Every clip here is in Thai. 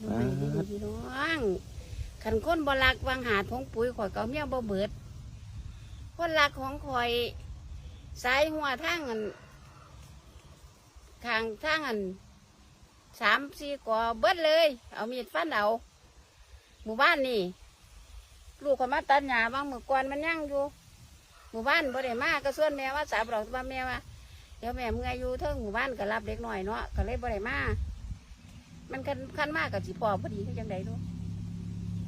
ดูไปดีๆพี่น้องขันก้นบรักวางหาดของปุ๋ยข่อยเกาเมียบ่เบิดคนรักของข่อยสายหัวทางอันขางทางอันสามสี่กอเบิดเลย เอามีดฟันเอาหมู่บ้านนี่ลูกข่อยมาตัดหญ้าบางมือก่อนมันยังอยู่ หมู่บ้านบ่ได้มาก็ส่วนแม่ว่าสาบเราว่าแม่ว่าเดี๋ยวแม่เมื่อยอยู่เทิงหมู่บ้านก็รับเด็กหน่อยเนาะก็เลยบ่ได้มา มันคันคันมากกับสิพอพอดีก็จังไดดู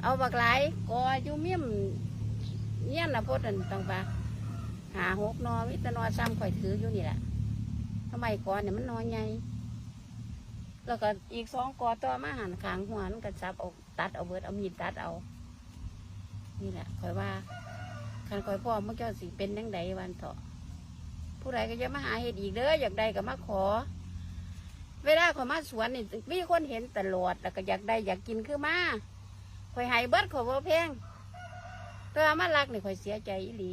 เอาบักหลายกออยู่เมี่ยมเงี้ยนนะพดนั่นตังปะหาหกนอวิตานอซ้ำข่อยถืออยู่นี่แหละทำไมกอเนี่ยมันนอนใหญ่แล้วก็อีกสองกอต่อมาหันขางหัวมันก็จับเอาตัดเอาเบิดเอามีดตัดเอา นี่แหละข่อยว่าคันข่อยพ่อเมันเจ้าสิเป็นยังไงวันเถาะผู้ใดก็จะมาหาเห็ดอีกเด้ออยากได้ก็มาขอ เวลาข่อยมาสวนนี่มีคนเห็นตลอดแล้วก็อยากได้อยากกินคือมาข่อยให้เบิดข่อยบ่แพงแต่ว่ามารักนี่ข่อยเสียใจอีหลี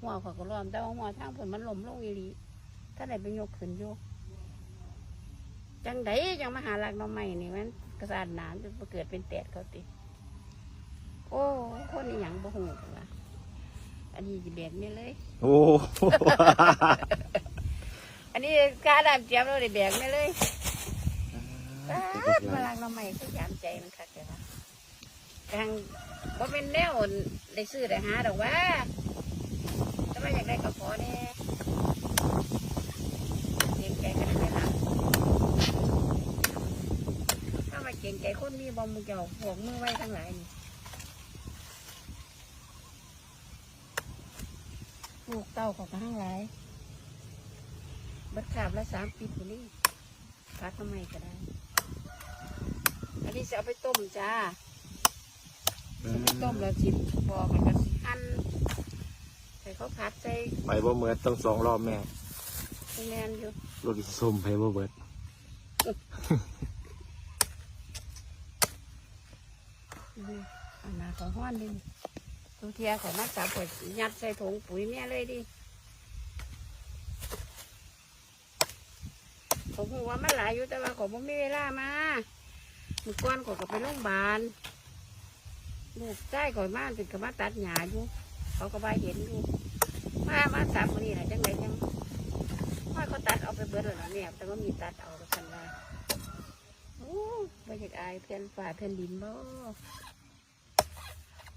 หัวข่อยก็ร้อนแต่ว่าหัวทางเพิ่นมันล้มลงอีหลีถ้าได้ไปยกขึ้นอยู่จังไดจังมาหารักน้องใหม่นี่มันกระสานหนานจนเกิดเป็นแตดเขาติ โอ้คนนี่หยังบ่ฮู้กันว่าอันนี้สิแบกนี่เลย โอ้ อันนี้กาดามเจียมเราได้แบกนี่เลย ป๊าดมาล้างน้ำใหม่ก็ยามใจมันคักเลยว่ะทางบ่เป็นแนวได้ซื้อได้หาดอกว่าถ้าว่าอยากได้ก็ขอแน่เก่งใจกันได้ละถ้ามาเก่งใจคนมีบอมมือเจ้าพวกมือไว้ทั้งหลายนี่ลูกเต้าของทั้งหลายบัดขาบละสามปีนี่พักทำไมก็ได้ อันนี้จะเอาไปต้มจ้าจะไปต้มแล้วจิบบอกแล้วก็สิหั่นใส่ข้าวผัดใส่ไปบ่เมิดต้องสองรอบแม่แมนอยู่รถส้มไปบ่เบิดดูอันนาของห้อนดิทุเทียของนักสาวปวดยัดใส่ถุงปุ๋ยเนี่ยเลยดิผมหัวามันหลายอยู่แต่ว่าผมไม่มีเวลามาเมือก่อนขอยก็ไปโรงพยาบาลลูกใต้ก่อนมาถึงกับมาตัดหญ้าอยู่ เขาก็ไปเห็นอยู่มามาสามคนนี้แหละจังไรจังว่าเขาตัดเอาไปเบิดแล้วนะเนี่ยแต่ว่ามีตัดเอาก็สันว่าโอ้ไม่อยากอายเพื่อนฝ่าเพื่อนดินบ่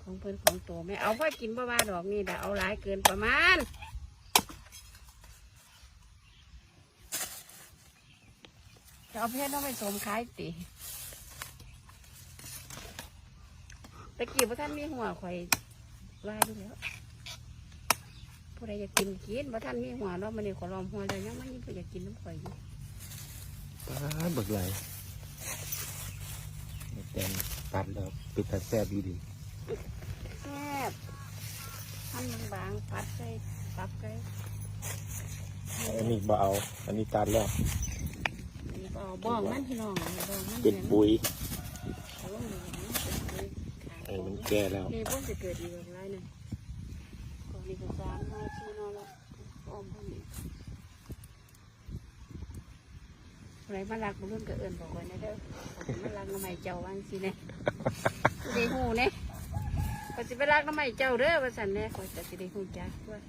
ของเพื่อนของตัวไม่เอาพ่อกินบ่ว่าดอกนี่แต่เอาหลายเกินประมาณจะเอาเพชรต้องไปสมขายติ ตะกี้พระท่านมีหัวข่อยว่าอยู่แล้วผู้ใดอยากกินกินว่าท่านมีหัวเราะมันนี่ขอลอมหัวเลยยังมันนี่ผู้อยากกินน้ำข่อยอยู่ป้าดบักไหลเต็มตัดแล้วปิดตัดแซ่บดีดีแซ่บทำบางๆปัดใส่ปับใส่อันนี้บ่เอาอันนี้ตัดแล้วนี่ก็เอาบ้องมันพี่น้องบ้องมันเป็นปุ๋ย เอาลงนี่มันเป็นปุ๋ ยอันนี้มันแก่แล้วนี่พวกจะเกิดอีกแบบไรเนี่ยก่อนนี้ก็สามน้อยสี่น้อยแล้วอ้อมพวกนี้อะไรมาลักบุญก็เอิญบอกไว้นะเด้อผมมาลักทำไมเจ้าวันสิเนี่ยสิได้หูเนี่ยก็สิไปรักน้ำใหม่เจ้าเด้อว่าสันเนี่ยคอยจะสิได้หูจักว่า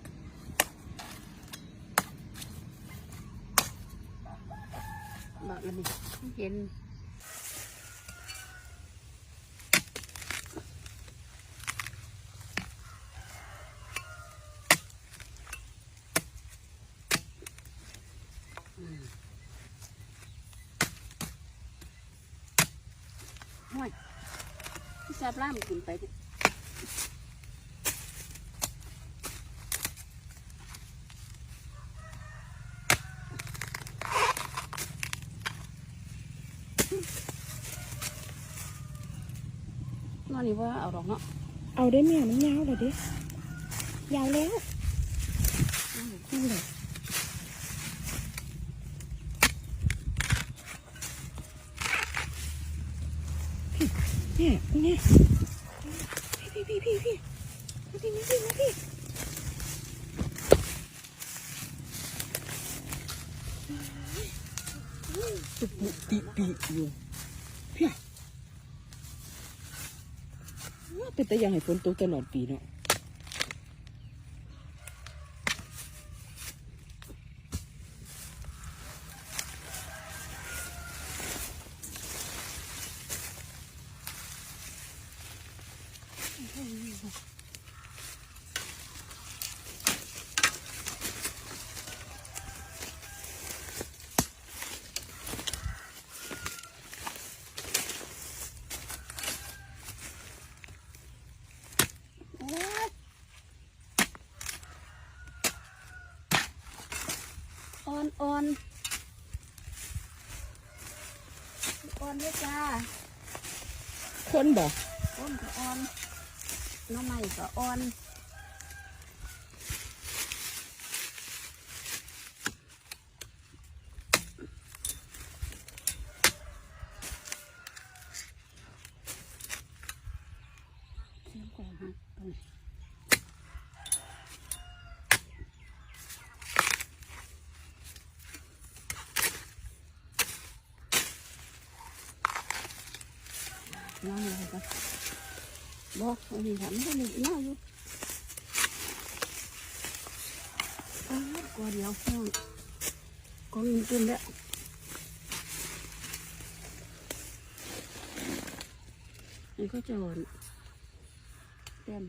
บอกแล้วนี่เห็น ห่วยพี่แซ่บล่ามกินไปดินอนนี่ว่าเอาดอกเนาะ เอาได้แม่มันยาวเลยดิ ยาวแล้วนั่นแหละ เนี่ยเนี่ยพี่พี่พี่พี่พี่พี่พี่พี่ตุปุติปีอยู่พี่เป็นแต่ยังให้ฝนตกตลอดปีเนาะ อ๊ยอ่อนอ่อนอ่อนเลยจ้าคนบ่อ่อนก็อ่อนห น้องใหม่ก็อ่อน เสียงกว่าฮะตรงนี้น้ำอะไรกันบอกอันนี้ทำให้หนึ่งน้าอยู่อ้าวกว่าเดียวห้อ งกองเงินเกินแล้วนี่ก็จะโอนแต้มไ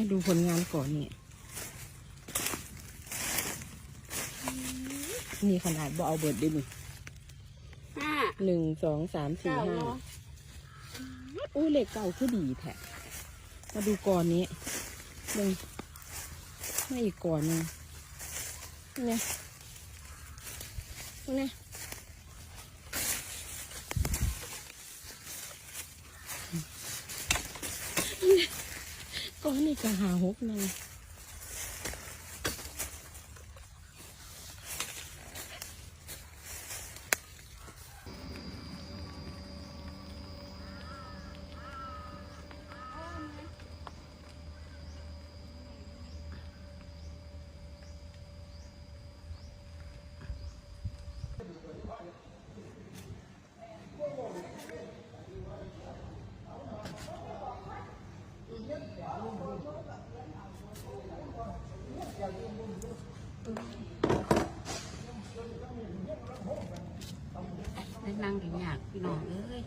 ให้ดูผลงานก่อนนี่นี่ขนาดบ่เอาเบิดได้นี่ห้าหนึ่งสองสามสี่เก้าห้าเนาะอุ้ยเหล็กเก่าคือดีแท้มาดูก่อนนี้หนึ่งไม่อีกก่อนหนึงเนี่ยเนี่ย ก้อนนี่ก็หาหกหนึ่น